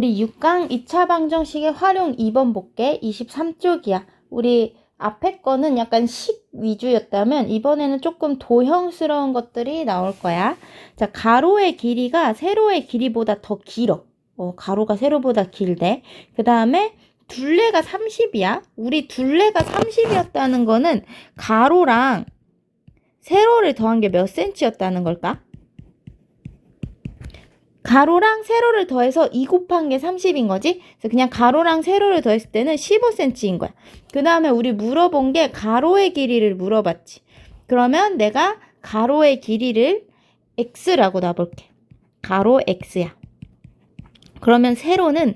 우리 6강 2차 방정식의 활용 2번 볼게. 23쪽이야. 우리 앞에 거는 약간 식 위주였다면 이번에는 조금 도형스러운 것들이 나올 거야. 자, 가로의 길이가 세로의 길이보다 더 길어. 어, 가로가 세로보다 길대. 그 다음에 둘레가 30이야. 우리 둘레가 30이었다는 거는 가로랑 세로를 더한 게 몇 센치였다는 걸까? 가로랑 세로를 더해서 2 곱한 게 30인 거지? 그래서 그냥 가로랑 세로를 더했을 때는 15cm인 거야. 그 다음에 우리 물어본 게 가로의 길이를 물어봤지. 그러면 내가 가로의 길이를 x라고 놔볼게. 가로 x야. 그러면 세로는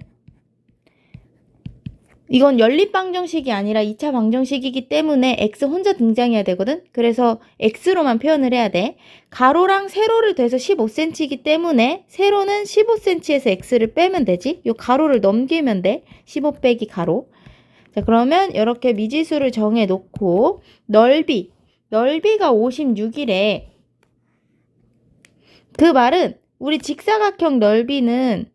이건 연립 방정식이 아니라 2차 방정식이기 때문에 x 혼자 등장해야 되거든. 그래서 x로만 표현을 해야 돼. 가로랑 세로를 더해서 15cm이기 때문에 세로는 15cm에서 x를 빼면 되지. 요 가로를 넘기면 돼. 15 빼기 가로. 자, 그러면 이렇게 미지수를 정해 놓고 넓이. 넓이가 56이래. 그 말은 우리 직사각형 넓이는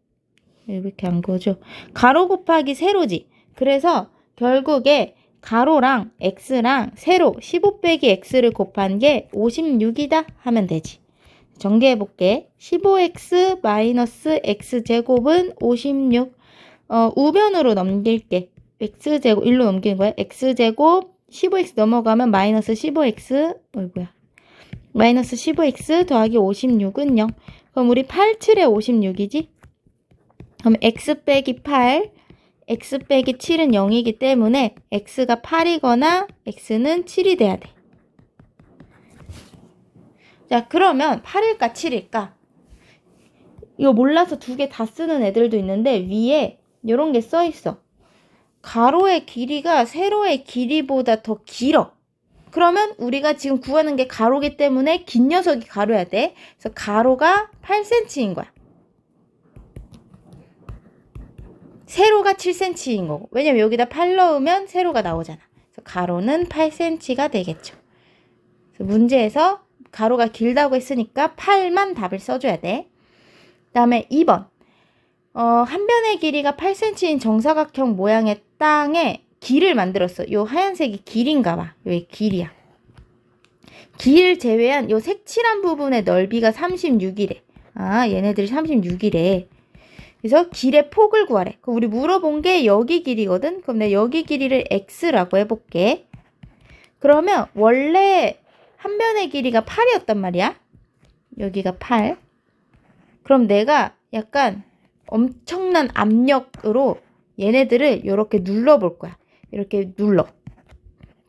이렇게 안 그어줘. 가로 곱하기 세로지. 그래서 결국에 가로랑 x랑 세로 15 빼기 x를 곱한 게 56이다 하면 되지. 정리해 볼게. 15x 마이너스 x제곱은 56. 어, 우변으로 넘길게. x제곱, 일로 넘기는 거야. x제곱 15x 넘어가면 마이너스 15x, 어이구야. 마이너스 15x 더하기 56은 0. 그럼 우리 8, 7에 56이지? 그럼 x 빼기 8, x 빼기 7은 0이기 때문에 x가 8이거나 x는 7이 돼야 돼. 자, 그러면 8일까 7일까? 이거 몰라서 두 개 다 쓰는 애들도 있는데 위에 이런 게 써 있어. 가로의 길이가 세로의 길이보다 더 길어. 그러면 우리가 지금 구하는 게 가로기 때문에 긴 녀석이 가로야 돼. 그래서 가로가 8cm인 거야. 세로가 7cm인 거고. 왜냐면 여기다 8 넣으면 세로가 나오잖아. 그래서 가로는 8cm가 되겠죠. 문제에서 가로가 길다고 했으니까 8만 답을 써줘야 돼. 그 다음에 2번. 어, 한 변의 길이가 8cm인 정사각형 모양의 땅에 길을 만들었어. 요 하얀색이 길인가 봐. 여기 길이야. 길 제외한 요 색칠한 부분의 넓이가 36이래. 아, 얘네들이 36이래. 그래서 길의 폭을 구하래. 그럼 우리 물어본 게 여기 길이거든? 그럼 내가 여기 길이를 x라고 해볼게. 그러면 원래 한 변의 길이가 8이었단 말이야. 여기가 8. 그럼 내가 약간 엄청난 압력으로 얘네들을 이렇게 눌러볼 거야. 이렇게 눌러.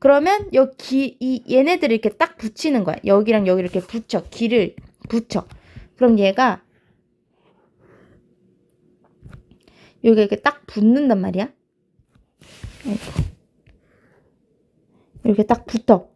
그러면 여기 이 얘네들을 이렇게 딱 붙이는 거야. 여기랑 여기 이렇게 붙여. 길을 붙여. 그럼 얘가 여기 이렇게 딱 붙는단 말이야. 이렇게 딱 붙어.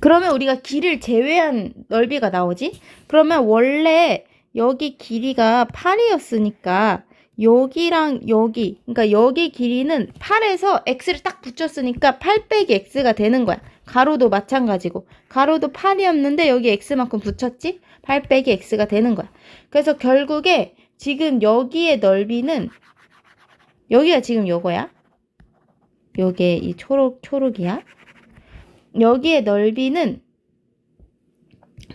그러면 우리가 길을 제외한 넓이가 나오지? 그러면 원래 여기 길이가 8이었으니까 여기랑 여기, 그러니까 여기 길이는 8에서 x를 딱 붙였으니까 8 빼기 x가 되는 거야. 가로도 마찬가지고. 가로도 8이었는데 여기 x만큼 붙였지? 8 빼기 x가 되는 거야. 그래서 결국에 지금 여기의 넓이는 여기가 지금 요거야. 요게 이 초록 초록이야. 여기의 넓이는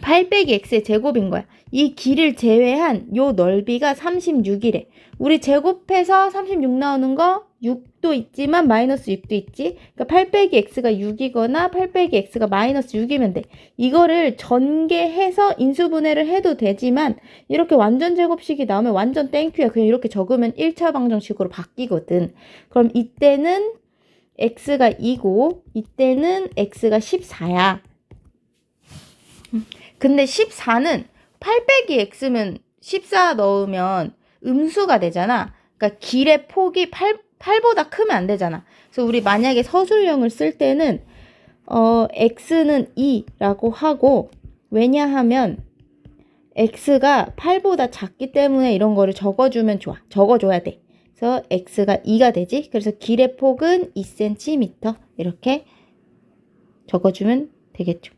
8 빼기 x의 제곱인 거야. 이 길을 제외한 요 넓이가 36이래. 우리 제곱해서 36 나오는 거 6도 있지만 마이너스 6도 있지. 그러니까 8 빼기 x가 6이거나 8 빼기 x가 마이너스 6이면 돼. 이거를 전개해서 인수분해를 해도 되지만 이렇게 완전 제곱식이 나오면 완전 땡큐야. 그냥 이렇게 적으면 1차 방정식으로 바뀌거든. 그럼 이때는 x가 2고 이때는 x가 14야. 근데 14는 8 빼기 x면 14 넣으면 음수가 되잖아. 그러니까 길의 폭이 8, 8보다 크면 안 되잖아. 그래서 우리 만약에 서술형을 쓸 때는 어, x는 2라고 하고 왜냐하면 x가 8보다 작기 때문에 이런 거를 적어주면 좋아. 적어줘야 돼. 그래서 x가 2가 되지. 그래서 길의 폭은 2cm 이렇게 적어주면 되겠죠.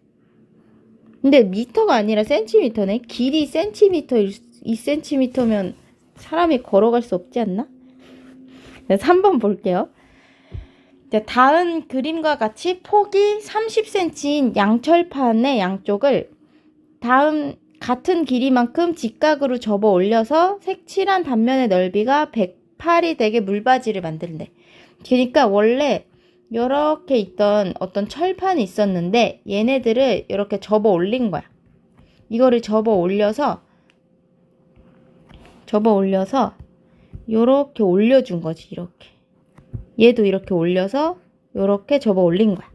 근데 미터가 아니라 센티미터네. 길이 센티미터 2cm면 사람이 걸어갈 수 없지 않나? 네, 3번 볼게요. 다음 그림과 같이 폭이 30cm인 양철판의 양쪽을 다음 같은 길이만큼 직각으로 접어 올려서 색칠한 단면의 넓이가 108이 되게 물바지를 만든대. 그러니까 원래 이렇게 있던 어떤 철판이 있었는데 얘네들을 이렇게 접어 올린 거야. 이거를 접어 올려서 접어 올려서 요렇게 올려준 거지 이렇게. 얘도 이렇게 올려서 요렇게 접어 올린 거야.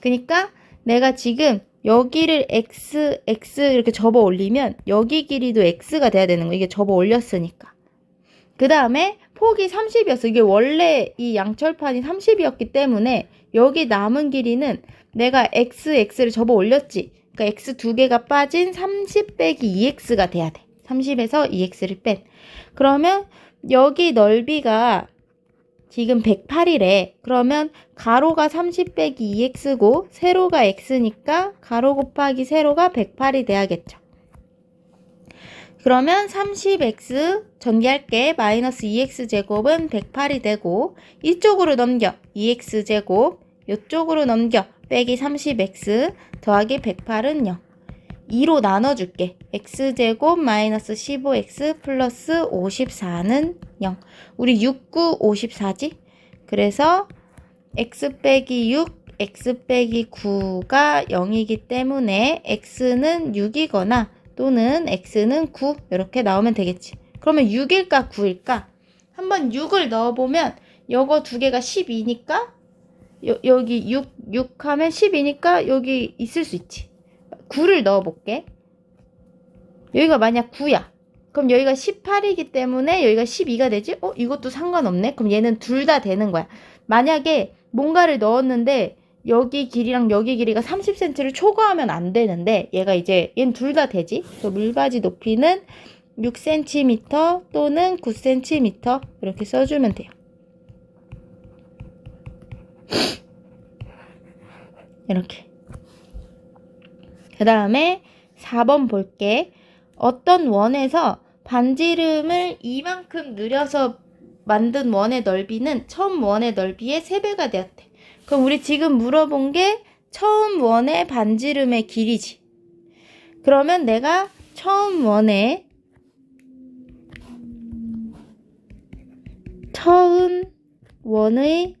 그러니까 내가 지금 여기를 x x 이렇게 접어 올리면 여기 길이도 x가 돼야 되는 거야. 이게 접어 올렸으니까. 그 다음에 폭이 30이었어. 이게 원래 이 양철판이 30이었기 때문에 여기 남은 길이는 내가 x x를 접어 올렸지. 그러니까 x 두 개가 빠진 30 빼기 2x가 돼야 돼. 30에서 2x를 뺀. 그러면 여기 넓이가 지금 108이래. 그러면 가로가 30 빼기 2x고 세로가 x니까 가로 곱하기 세로가 108이 돼야겠죠. 그러면 30x 전개할게. 마이너스 2x 제곱은 108이 되고 이쪽으로 넘겨. 2x 제곱 이쪽으로 넘겨. 빼기 30x 더하기 108은 0. 2로 나눠줄게. x제곱 마이너스 15x 플러스 54는 0. 우리 6, 9, 54지? 그래서 x 빼기 6, x 빼기 9가 0이기 때문에 x는 6이거나 또는 x는 9 이렇게 나오면 되겠지. 그러면 6일까 9일까? 한번 6을 넣어보면 요거 두 개가 12니까 여, 여기 6, 6 하면 12니까 여기 있을 수 있지. 9를 넣어볼게. 여기가 만약 9야. 그럼 여기가 18이기 때문에 여기가 12가 되지? 어? 이것도 상관없네? 그럼 얘는 둘 다 되는 거야. 만약에 뭔가를 넣었는데 여기 길이랑 여기 길이가 30cm를 초과하면 안 되는데 얘가 이제 얘는 둘 다 되지? 그래서 물바지 높이는 6cm 또는 9cm 이렇게 써주면 돼요. 이렇게. 그 다음에 4번 볼게. 어떤 원에서 반지름을 이만큼 늘려서 만든 원의 넓이는 처음 원의 넓이의 3배가 되었대. 그럼 우리 지금 물어본 게 처음 원의 반지름의 길이지. 그러면 내가 처음 원의 처음 원의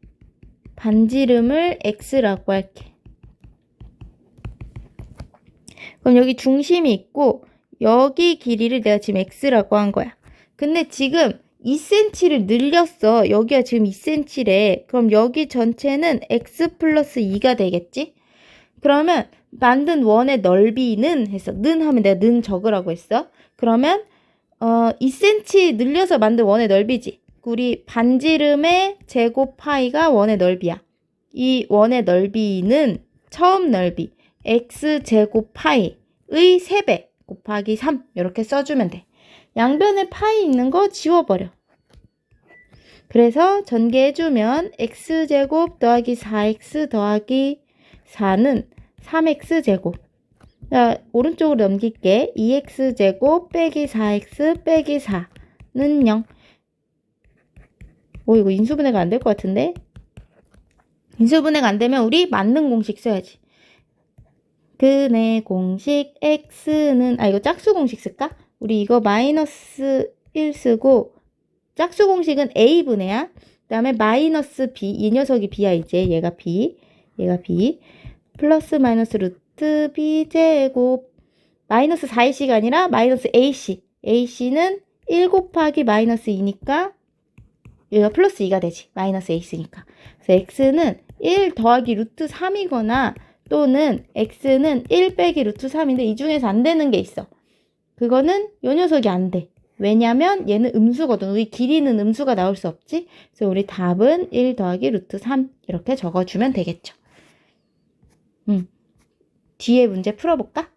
반지름을 x라고 할게. 그럼 여기 중심이 있고 여기 길이를 내가 지금 x라고 한 거야. 근데 지금 2cm를 늘렸어. 여기가 지금 2cm래. 그럼 여기 전체는 x 플러스 2가 되겠지? 그러면 만든 원의 넓이는 해서 는 하면 내가 는 적으라고 했어. 그러면 어 2cm 늘려서 만든 원의 넓이지. 우리 반지름의 제곱 파이가 원의 넓이야. 이 원의 넓이는 처음 넓이 x 제곱 파이의 3배 곱하기 3 이렇게 써주면 돼. 양변에 파이 있는 거 지워버려. 그래서 전개해주면 x제곱 더하기 4x 더하기 4는 3x제곱. 자, 오른쪽으로 넘길게. 2x제곱 빼기 4x 빼기 4는 0. 오, 이거 인수분해가 안 될 것 같은데? 인수분해가 안 되면 우리 맞는 공식 써야지. 근의 공식 x는 아 이거 짝수 공식 쓸까? 우리 이거 마이너스 1 쓰고 짝수 공식은 a분의야. 그다음에 마이너스 b 이 녀석이 b야 이제. 얘가 b 얘가 b. 플러스 마이너스 루트 b 제곱 마이너스 4ac가 아니라 마이너스 ac ac는 1 곱하기 마이너스 2니까 얘가 플러스 2가 되지. 마이너스 ac니까. 그래서 x는 1 더하기 루트 3이거나 또는 x는 1 빼기 루트 3인데 이 중에서 안 되는 게 있어. 그거는 요 녀석이 안 돼. 왜냐면 얘는 음수거든. 우리 길이는 음수가 나올 수 없지. 그래서 우리 답은 1 더하기 루트 3 이렇게 적어주면 되겠죠. 음. 뒤에 문제 풀어볼까?